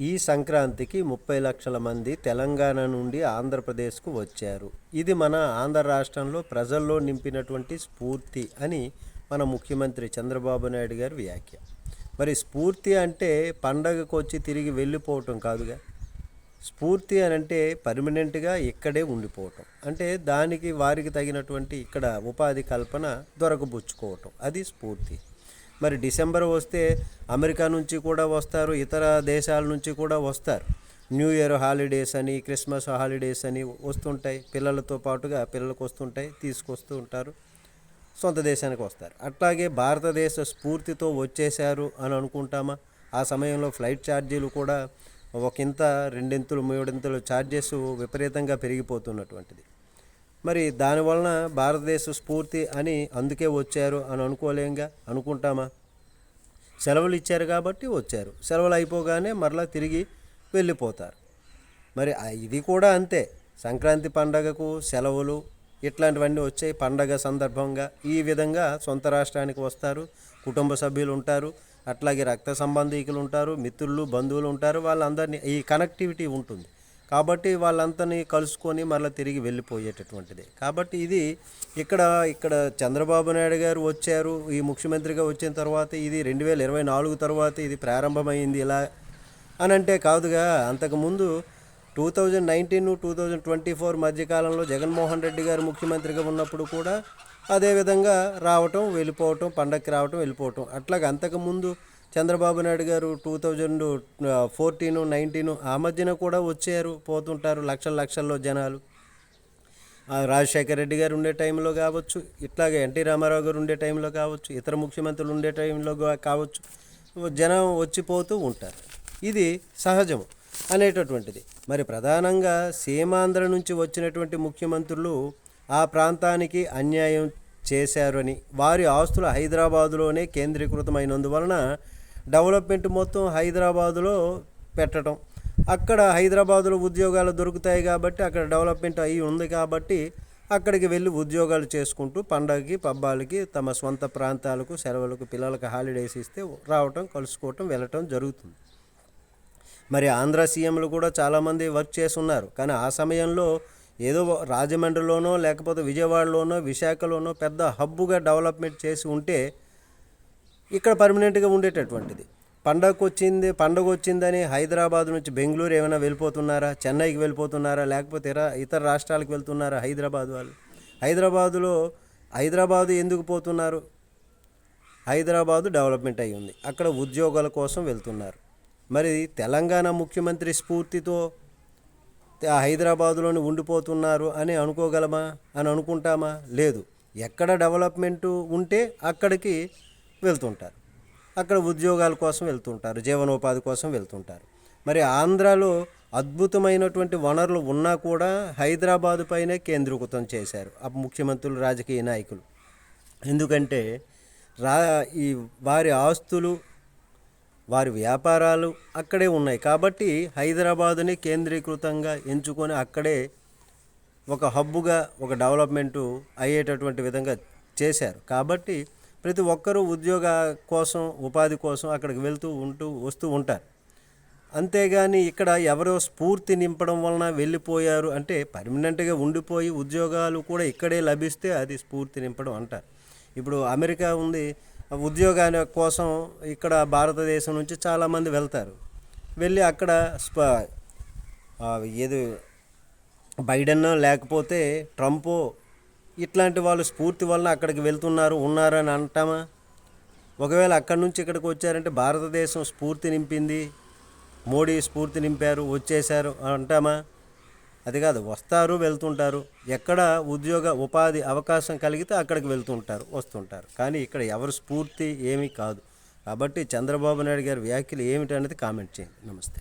ఈ సంక్రాంతికి ముప్పై లక్షల మంది తెలంగాణ నుండి ఆంధ్రప్రదేశ్కు వచ్చారు. ఇది మన ఆంధ్ర రాష్ట్రంలో ప్రజల్లో నింపినటువంటి స్ఫూర్తి అని మన ముఖ్యమంత్రి చంద్రబాబు నాయుడు గారి వ్యాఖ్య. మరి స్ఫూర్తి అంటే పండగకు వచ్చి తిరిగి వెళ్ళిపోవటం కాదుగా. స్ఫూర్తి అని అంటే పర్మనెంట్గా ఇక్కడే ఉండిపోవటం. అంటే దానికి వారికి తగినటువంటి ఇక్కడ ఉపాధి కల్పన దొరకబుచ్చుకోవటం. అది స్ఫూర్తి. మరి డిసెంబర్ వస్తే అమెరికా నుంచి కూడా వస్తారు ఇతర దేశాల నుంచి కూడా వస్తారు. న్యూ ఇయర్ హాలిడేస్ అని క్రిస్మస్ హాలిడేస్ అని వస్తుంటాయి. పిల్లలతో పాటుగా పిల్లలకు వస్తుంటాయి తీసుకొస్తూ ఉంటారు సొంత దేశానికి వస్తారు. అట్లాగే భారతదేశ స్ఫూర్తితో వచ్చేశారు అని అనుకుంటామా? ఆ సమయంలో ఫ్లైట్ ఛార్జీలు కూడా ఒకంత రెండింతలు మూడింతలు ఛార్జెస్ విపరీతంగా పెరిగిపోతున్నటువంటిది. మరి దానివలన భారతదేశ స్ఫూర్తి అని అందుకే వచ్చారు అని అనుకోలేంగా? అనుకుంటామా? సెలవులు ఇచ్చారు కాబట్టి వచ్చారు. సెలవులు అయిపోగానే మరలా తిరిగి వెళ్ళిపోతారు. మరి ఇది కూడా అంతే. సంక్రాంతి పండగకు సెలవులు ఇట్లాంటివన్నీ వచ్చాయి. పండగ సందర్భంగా ఈ విధంగా సొంత రాష్ట్రానికి వస్తారు. కుటుంబ సభ్యులు ఉంటారు. అట్లాగే రక్త సంబంధీకులు ఉంటారు. మిత్రులు బంధువులు ఉంటారు. వాళ్ళందరినీ ఈ కనెక్టివిటీ ఉంటుంది. కాబట్టి వాళ్ళంతని కలుసుకొని మరలా తిరిగి వెళ్ళిపోయేటటువంటిది. కాబట్టి ఇది ఇక్కడ ఇక్కడ చంద్రబాబు నాయుడు గారు వచ్చారు ఈ ముఖ్యమంత్రిగా వచ్చిన తర్వాత ఇది రెండు వేల ఇరవై నాలుగు తర్వాత ఇది ప్రారంభమైంది ఇలా అని అంటే కాదుగా. అంతకుముందు two thousand nineteen two thousand twenty four మధ్యకాలంలో జగన్మోహన్ రెడ్డి గారు ముఖ్యమంత్రిగా ఉన్నప్పుడు కూడా అదేవిధంగా రావటం వెళ్ళిపోవటం పండగకి రావటం వెళ్ళిపోవటం. అట్లాగే అంతకుముందు చంద్రబాబు నాయుడు గారు టూ థౌజండ్ ఫోర్టీన్ నైన్టీన్ ఆ మధ్యన కూడా వచ్చారు పోతుంటారు లక్షల లక్షల్లో జనాలు. రాజశేఖర రెడ్డి గారు ఉండే టైంలో కావచ్చు ఇట్లాగే ఎన్టీ రామారావు గారు ఉండే టైంలో కావచ్చు ఇతర ముఖ్యమంత్రులు ఉండే టైంలో కావచ్చు జనం వచ్చిపోతూ ఉంటారు. ఇది సహజం అనేటటువంటిది. మరి ప్రధానంగా సీమాంధ్ర నుంచి వచ్చినటువంటి ముఖ్యమంత్రులు ఆ ప్రాంతానికి అన్యాయం చేశారని వారి ఆస్తులు హైదరాబాదులోనే కేంద్రీకృతమైనందువలన డెవలప్మెంట్ మొత్తం హైదరాబాదులో పెట్టడం అక్కడ హైదరాబాదులో ఉద్యోగాలు దొరుకుతాయి కాబట్టి అక్కడ డెవలప్మెంట్ అయి ఉంది కాబట్టి అక్కడికి వెళ్ళి ఉద్యోగాలు చేసుకుంటూ పండగకి పబ్బాలకి తమ సొంత ప్రాంతాలకు సెలవులకు పిల్లలకు హాలిడేస్ ఇస్తే రావటం కలుసుకోవటం వెళ్ళటం జరుగుతుంది. మరి ఆంధ్ర సీఎంలు కూడా చాలామంది వర్క్ చేస్తున్నారు. కానీ ఆ సమయంలో ఏదో రాజమండ్రిలోనో లేకపోతే విజయవాడలోనో విశాఖలోనో పెద్ద హబ్బుగా డెవలప్మెంట్ చేసి ఉంటే ఇక్కడ పర్మనెంట్గా ఉండేటటువంటిది. పండగకు వచ్చింది పండగ వచ్చిందని హైదరాబాద్ నుంచి బెంగళూరు ఏమైనా వెళ్ళిపోతున్నారా చెన్నైకి వెళ్ళిపోతున్నారా లేకపోతే ఇతర ఇతర రాష్ట్రాలకు వెళ్తున్నారా హైదరాబాద్ వాళ్ళు? హైదరాబాదులో హైదరాబాదు ఎందుకు పోతున్నారు? హైదరాబాదు డెవలప్మెంట్ అయి ఉంది అక్కడ ఉద్యోగాల కోసం వెళ్తున్నారు. మరి తెలంగాణ ముఖ్యమంత్రి స్ఫూర్తితో ఆ హైదరాబాదులోని ఉండిపోతున్నారు అని అనుకోగలమా? అని అనుకుంటామా? లేదు. ఎక్కడ డెవలప్మెంటు ఉంటే అక్కడికి వెళ్తుంటారు. అక్కడ ఉద్యోగాల కోసం వెళ్తుంటారు జీవనోపాధి కోసం వెళ్తుంటారు. మరి ఆంధ్రాలో అద్భుతమైనటువంటి వనరులు ఉన్నా కూడా హైదరాబాదు పైనే కేంద్రీకృతం చేశారు ఆ ముఖ్యమంత్రులు రాజకీయ నాయకులు. ఎందుకంటే రా ఈ వారి ఆస్తులు వారి వ్యాపారాలు అక్కడే ఉన్నాయి. కాబట్టి హైదరాబాదుని కేంద్రీకృతంగా ఎంచుకొని అక్కడే ఒక హబ్బుగా ఒక డెవలప్మెంటు అయ్యేటటువంటి విధంగా చేశారు. కాబట్టి ప్రతి ఒక్కరూ ఉద్యోగ కోసం ఉపాధి కోసం అక్కడికి వెళ్తూ ఉంటూ వస్తూ ఉంటారు. అంతేగాని ఇక్కడ ఎవరో స్ఫూర్తి నింపడం వలన వెళ్ళిపోయారు అంటే పర్మనెంట్గా ఉండిపోయి ఉద్యోగాలు కూడా ఇక్కడే లభిస్తే అది స్ఫూర్తి నింపడం అంటారు. ఇప్పుడు అమెరికా ఉంది ఉద్యోగాల కోసం ఇక్కడ భారతదేశం నుంచి చాలామంది వెళ్తారు. వెళ్ళి అక్కడ స్ప ఏది బైడెన్ లేకపోతే ట్రంపో ఇట్లాంటి వాళ్ళు స్ఫూర్తి వలన అక్కడికి వెళ్తున్నారు ఉన్నారని అంటామా? ఒకవేళ అక్కడి నుంచి ఇక్కడికి వచ్చారంటే భారతదేశం స్ఫూర్తి నింపింది మోడీ స్ఫూర్తి నింపారు వచ్చేశారు అంటామా? అది కాదు వస్తారు వెళ్తుంటారు. ఎక్కడ ఉద్యోగ ఉపాధి అవకాశం కలిగితే అక్కడికి వెళ్తుంటారు వస్తుంటారు. కానీ ఇక్కడ ఎవరు స్ఫూర్తి ఏమీ కాదు. కాబట్టి చంద్రబాబు నాయుడు గారి వ్యాఖ్యలు ఏమిటనేది కామెంట్ చేయండి. నమస్తే.